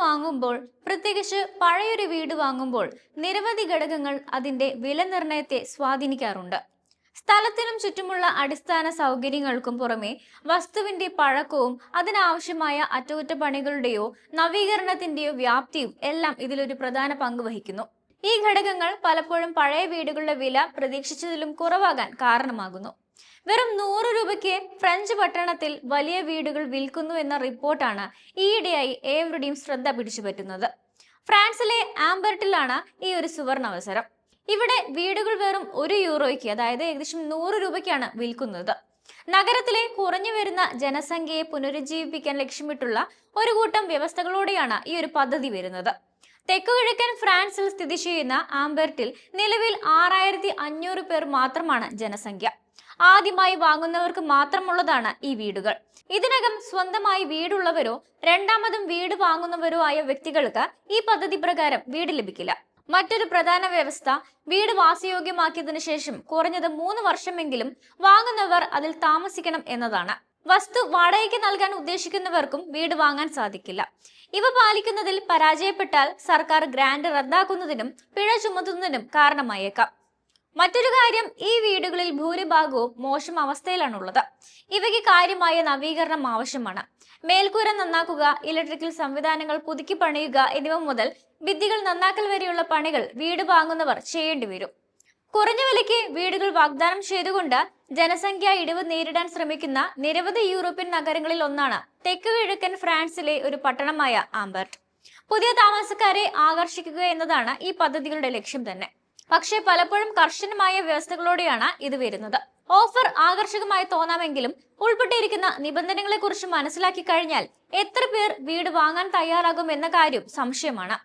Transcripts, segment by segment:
വാങ്ങുമ്പോൾ പ്രത്യേകിച്ച് പഴയൊരു വീട് വാങ്ങുമ്പോൾ നിരവധി ഘടകങ്ങൾ അതിന്റെ വില നിർണയത്തെ സ്വാധീനിക്കാറുണ്ട്. സ്ഥലത്തിനും ചുറ്റുമുള്ള അടിസ്ഥാന സൗകര്യങ്ങൾക്കും പുറമെ വസ്തുവിന്റെ പഴക്കവും അതിനാവശ്യമായ അറ്റകുറ്റപ്പണികളുടെയോ നവീകരണത്തിന്റെയോ വ്യാപ്തിയും എല്ലാം ഇതിലൊരു പ്രധാന പങ്ക് വഹിക്കുന്നു. ഈ ഘടകങ്ങൾ പലപ്പോഴും പഴയ വീടുകളുടെ വില പ്രതീക്ഷിച്ചതിലും കുറവാകാൻ കാരണമാകുന്നു. വെറും നൂറ് രൂപയ്ക്ക് ഫ്രഞ്ച് പട്ടണത്തിൽ വലിയ വീടുകൾ വിൽക്കുന്നു എന്ന റിപ്പോർട്ടാണ് ഈയിടെയായി ഏവരുടെയും ശ്രദ്ധ പിടിച്ചുപറ്റുന്നത്. ഫ്രാൻസിലെ ആംബർട്ടിലാണ് ഈ ഒരു സുവർണ അവസരം ഇവിടെ വീടുകൾ വെറും ഒരു യൂറോയ്ക്ക് അതായത് ഏകദേശം നൂറ് രൂപയ്ക്കാണ് വിൽക്കുന്നത്. നഗരത്തിലെ കുറഞ്ഞു വരുന്ന ജനസംഖ്യയെ പുനരുജ്ജീവിപ്പിക്കാൻ ലക്ഷ്യമിട്ടുള്ള ഒരു കൂട്ടം വ്യവസ്ഥകളോടെയാണ് ഈ ഒരു പദ്ധതി വരുന്നത്. തെക്കുകിഴക്കൻ ഫ്രാൻസിൽ സ്ഥിതി ചെയ്യുന്ന ആംബർട്ടിൽ നിലവിൽ ആറായിരത്തി അഞ്ഞൂറ് പേർ മാത്രമാണ് ജനസംഖ്യ. ആദ്യമായി വാങ്ങുന്നവർക്ക് മാത്രമുള്ളതാണ് ഈ വീടുകൾ. ഇതിനകം സ്വന്തമായി വീടുള്ളവരോ രണ്ടാമതും വീട് വാങ്ങുന്നവരോ ആയ വ്യക്തികൾക്ക് ഈ പദ്ധതി പ്രകാരം വീട് ലഭിക്കില്ല. മറ്റൊരു പ്രധാന വ്യവസ്ഥ വീട് വാസയോഗ്യമാക്കിയതിനു ശേഷം കുറഞ്ഞത് മൂന്ന് വർഷമെങ്കിലും വാങ്ങുന്നവർ അതിൽ താമസിക്കണം എന്നതാണ്. വസ്തു വാടകയ്ക്ക് നൽകാൻ ഉദ്ദേശിക്കുന്നവർക്കും വീട് വാങ്ങാൻ സാധിക്കില്ല. ഇവ പാലിക്കുന്നതിൽ പരാജയപ്പെട്ടാൽ സർക്കാർ ഗ്രാന്റ് റദ്ദാക്കുന്നതിനും പിഴ ചുമത്തുന്നതിനും കാരണമായേക്കാം. മറ്റൊരു കാര്യം ഈ വീടുകളിൽ ഭൂരിഭാഗവും മോശം അവസ്ഥയിലാണുള്ളത്. ഇവയ്ക്ക് കാര്യമായ നവീകരണം ആവശ്യമാണ്. മേൽക്കൂര നന്നാക്കുക ഇലക്ട്രിക്കൽ സംവിധാനങ്ങൾ പുതുക്കി പണിയുക എന്നിവ മുതൽ ഭിത്തികൾ നന്നാക്കൽ വരെയുള്ള പണികൾ വീട് വാങ്ങുന്നവർ ചെയ്യേണ്ടി വരും കുറഞ്ഞ വിലയ്ക്ക് വീടുകൾ വാഗ്ദാനം ചെയ്തുകൊണ്ട് ജനസംഖ്യ ഇടിവ് നേരിടാൻ ശ്രമിക്കുന്ന നിരവധി യൂറോപ്യൻ നഗരങ്ങളിൽ ഒന്നാണ് തെക്ക് കിഴക്കൻ ഫ്രാൻസിലെ ഒരു പട്ടണമായ ആംബർട്ട് പുതിയ താമസക്കാരെ ആകർഷിക്കുക എന്നതാണ് ഈ പദ്ധതികളുടെ ലക്ഷ്യം തന്നെ. പക്ഷേ പലപ്പോഴും കർശനമായ വ്യവസ്ഥകളോടെയാണ് ഇത് വരുന്നത്. ഓഫർ ആകർഷകമായി തോന്നാമെങ്കിലും ഉൾപ്പെട്ടിരിക്കുന്ന നിബന്ധനകളെക്കുറിച്ച് മനസ്സിലാക്കി കഴിഞ്ഞാൽ എത്ര പേർ വീട് വാങ്ങാൻ തയ്യാറാകും എന്ന കാര്യം സംശയമാണ്.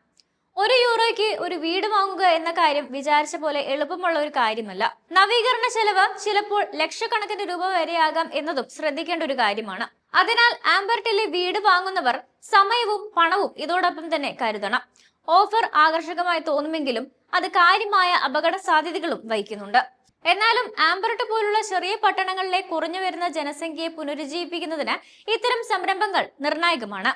ഒരു യൂറോയ്ക്ക് ഒരു വീട് വാങ്ങുക എന്ന കാര്യം വിചാരിച്ച പോലെ എളുപ്പമുള്ള ഒരു കാര്യമല്ല. നവീകരണ ചെലവ് ചിലപ്പോൾ ലക്ഷക്കണക്കിന് രൂപ വരെയാകാം എന്നതും ശ്രദ്ധിക്കേണ്ട ഒരു കാര്യമാണ്. അതിനാൽ ആംബർട്ടിലെ വീട് വാങ്ങുന്നവർ സമയവും പണവും ഇതോടൊപ്പം തന്നെ കരുതണം. ഓഫർ ആകർഷകമായി തോന്നുമെങ്കിലും അത് കാര്യമായ അപകട സാധ്യതകളും വഹിക്കുന്നുണ്ട്. എന്നാലും ആംബർട്ട് പോലുള്ള ചെറിയ പട്ടണങ്ങളിലെ കുറഞ്ഞു വരുന്ന ജനസംഖ്യയെ പുനരുജ്ജീവിപ്പിക്കുന്നതിന് ഇത്തരം സംരംഭങ്ങൾ നിർണായകമാണ്.